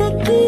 तकी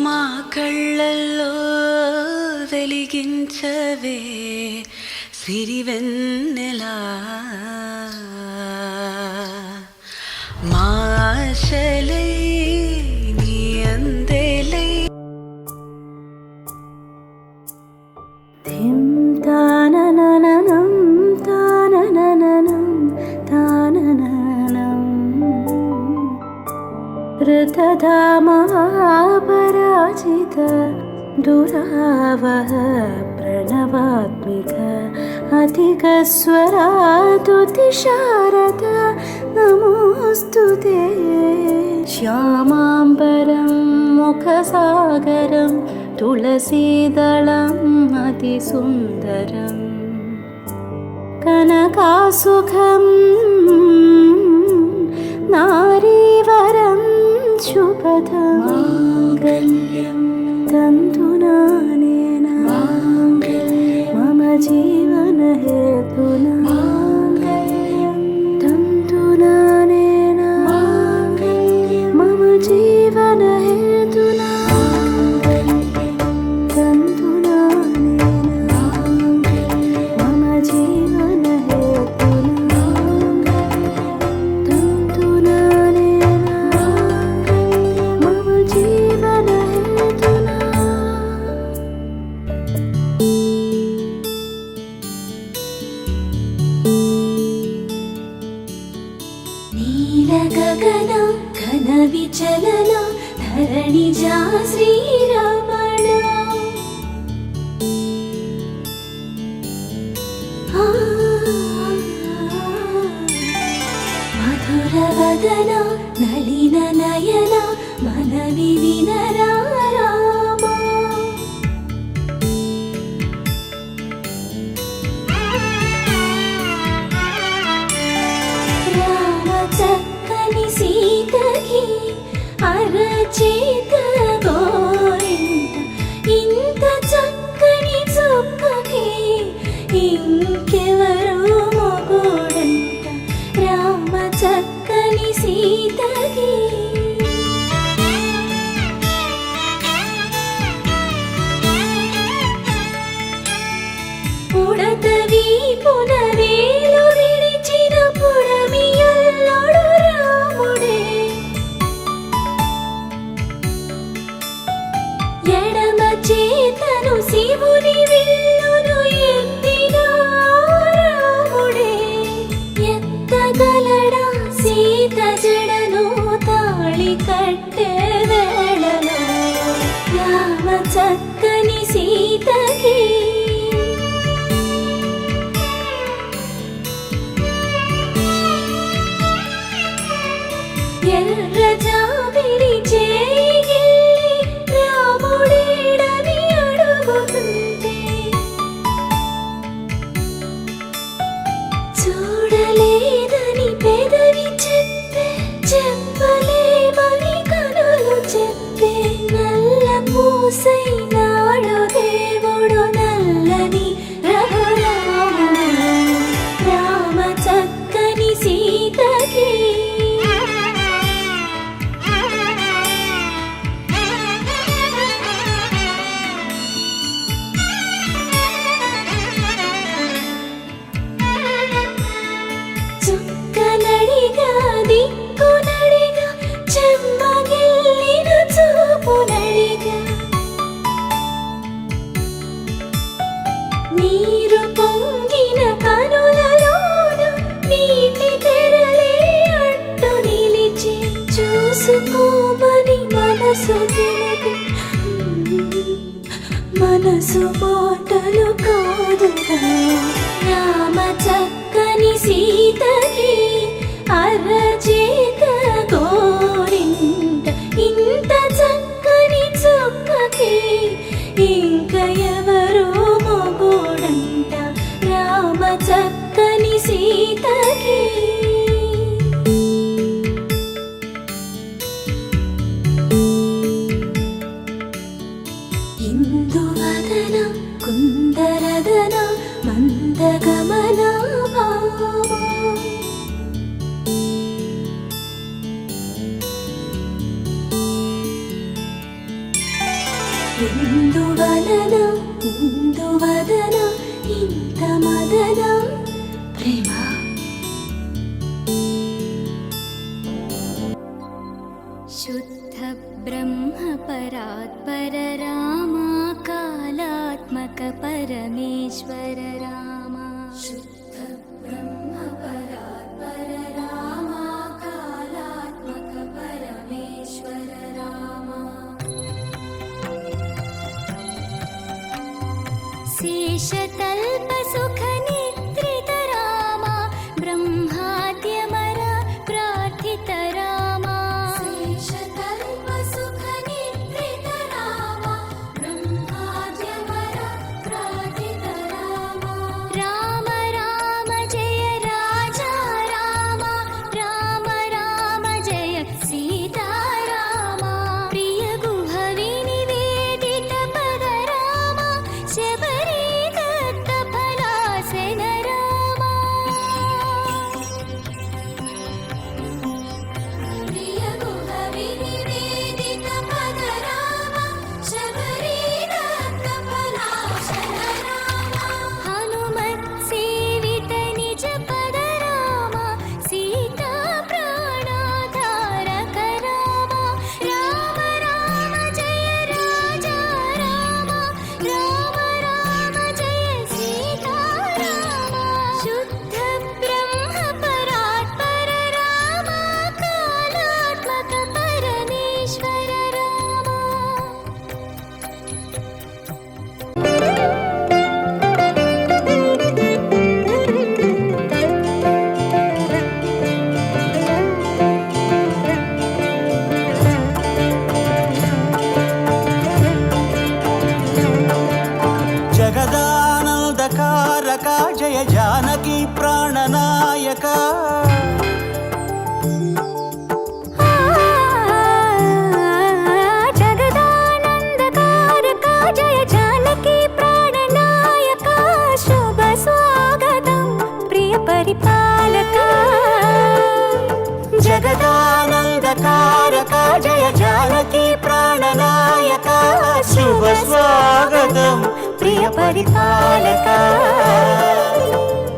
మా కళ్ళల్లో వెలిగించవే సిరివెన్నెలా ऋतधामापराजित दुरावह प्रणवात्मिक अधिकस्वरादुतिशारद नमोऽस्तु ते श्यामाम्बरं मुखसागरं तुलसीदलम् अतिसुन्दरम् कनकासुखं नारीवरम् शुभदमाङ्गल्यं तन्तुना मम जीवनहेतुना to fall. 写在 परिपालक जगदानन्दकारक जय जानकी प्राणनायक शुभ स्वागतम् प्रियपरिपालक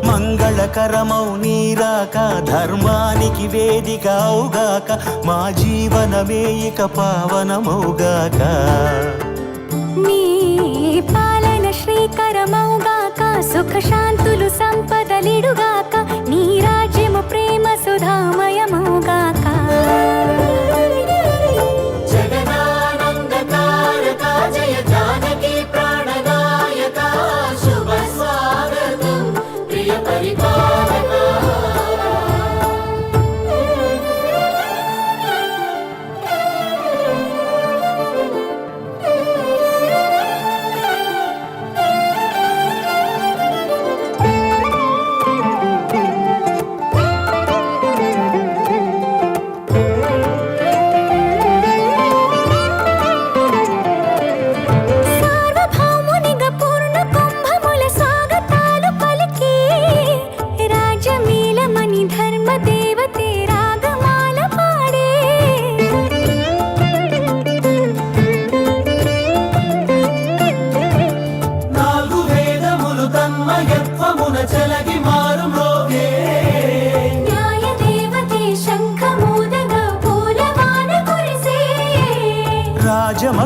మంగళకరమౌ నీరాక ధర్మానికి వేదికవుగాక మా జీవన వేయిక పావనమౌగాక. నీ పాలన శ్రీకరమౌగా సుఖశాంతులు సంపదలిడుగాక నీ రాజ్యము ప్రేమ సుధామయమా?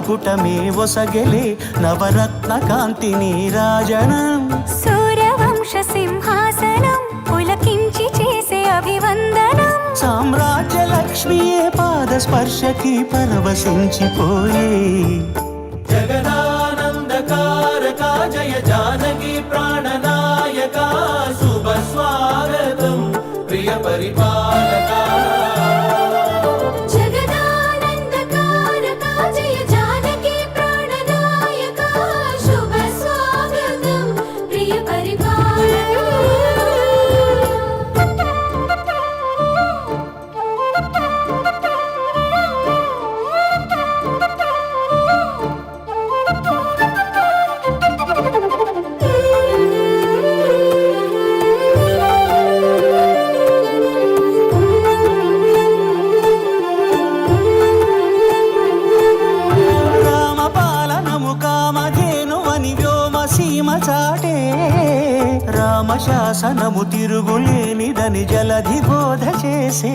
ముకుటమే ఒసగెలే నవరత్న కాంతి నీరాజనం సూర్యవంశ సింహాసనం పులకించి చేసే అభివందనం. సామ్రాజ్య లక్ష్మియే పాద స్పర్శకి పరవశించిపోయే. జగదానందకారక జయ జానకి ప్రాణనాయక శుభ స్వాగతం. ప్రియ పరిపా చాటే రామ శాసనము తిరుగులేనిదని జలధి బోధ చేసే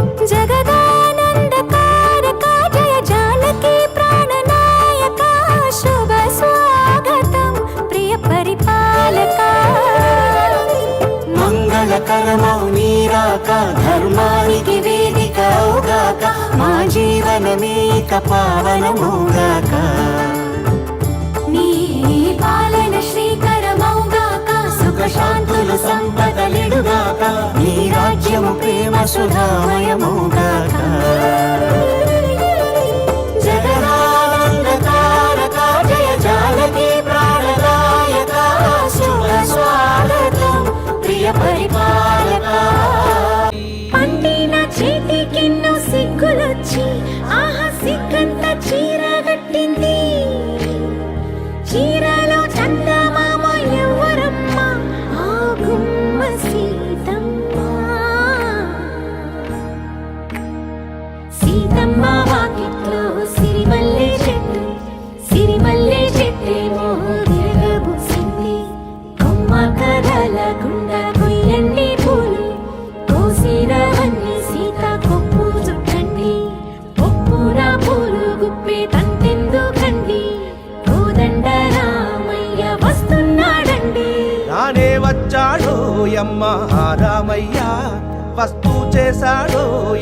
కరమౌ నీరాక ధర్మానికి వేదికౌగాక మా జీవనమేక పావనమూగాక నీ పాలన శ్రీకరమౌగాక సుఖశాంతులు సంపదలిడుగాక నీ రాజ్యము ప్రేమ సుధామయమౌగాక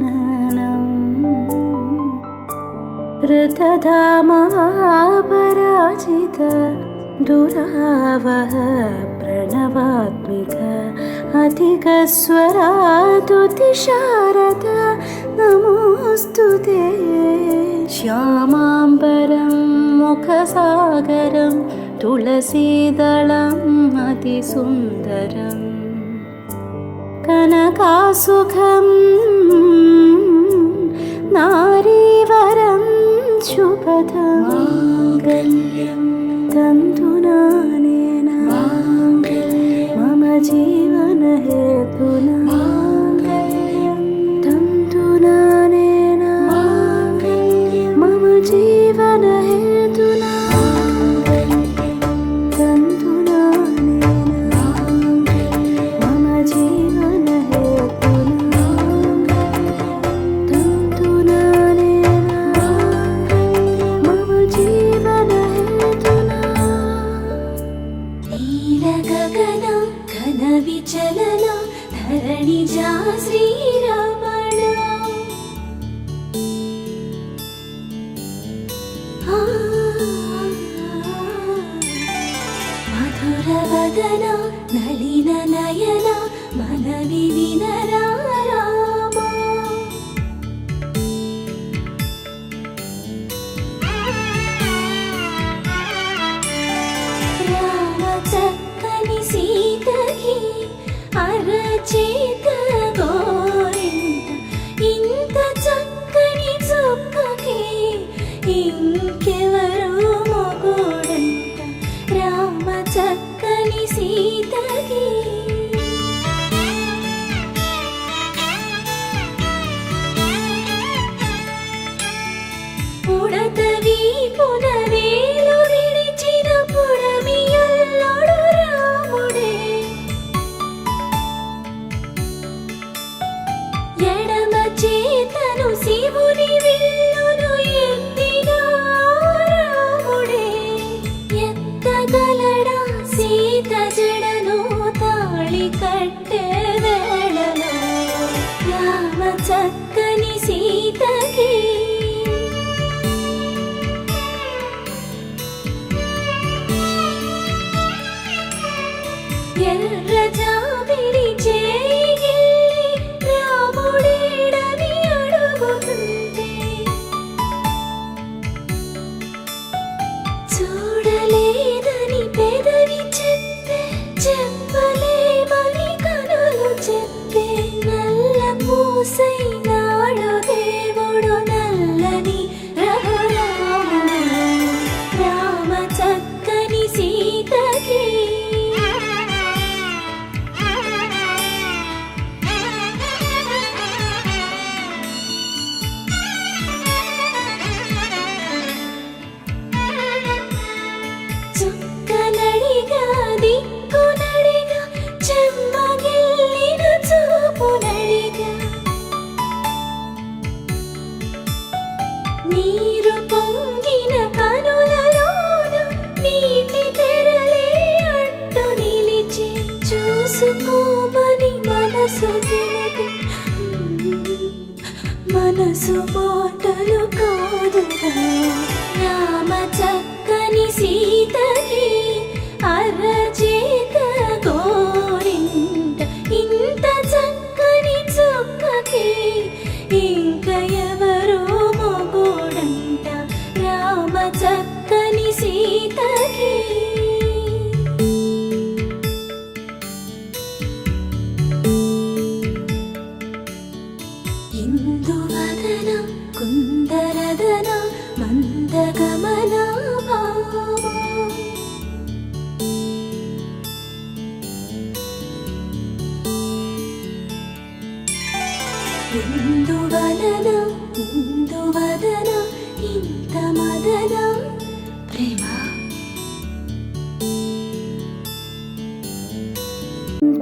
मननं ऋतधामापराजित दुरावः प्रणवात्मिक अधिकस्वरादुतिशारद नमोऽस्तु ते श्यामाम्बरं मुखसागरं तुलसीदलम् अतिसुन्दरम् കനകാസുഖം നാരീവരം ശുഭധമാകല്യം തന്തുനാനേന മമ ജീവന ഹേതുനാ మధురవదన నలిన నయన మనవి వినరా.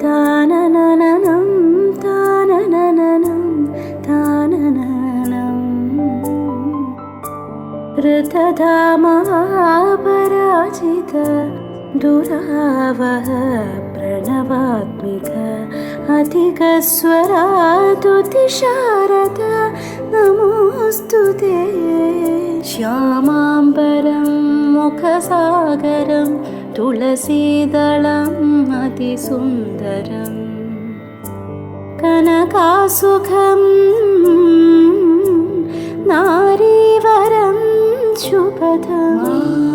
दानं दाननननं दानननं प्रतधा दुरावः प्रणवात्मिक अधिकस्वरातुतिशारद नमोऽस्तु ते। श्यामाम्बरं मुखसागरम् തുളസീതളം അതിസുന്ദരം. കനകാസുഖം നാരീവരം ശുഭദം.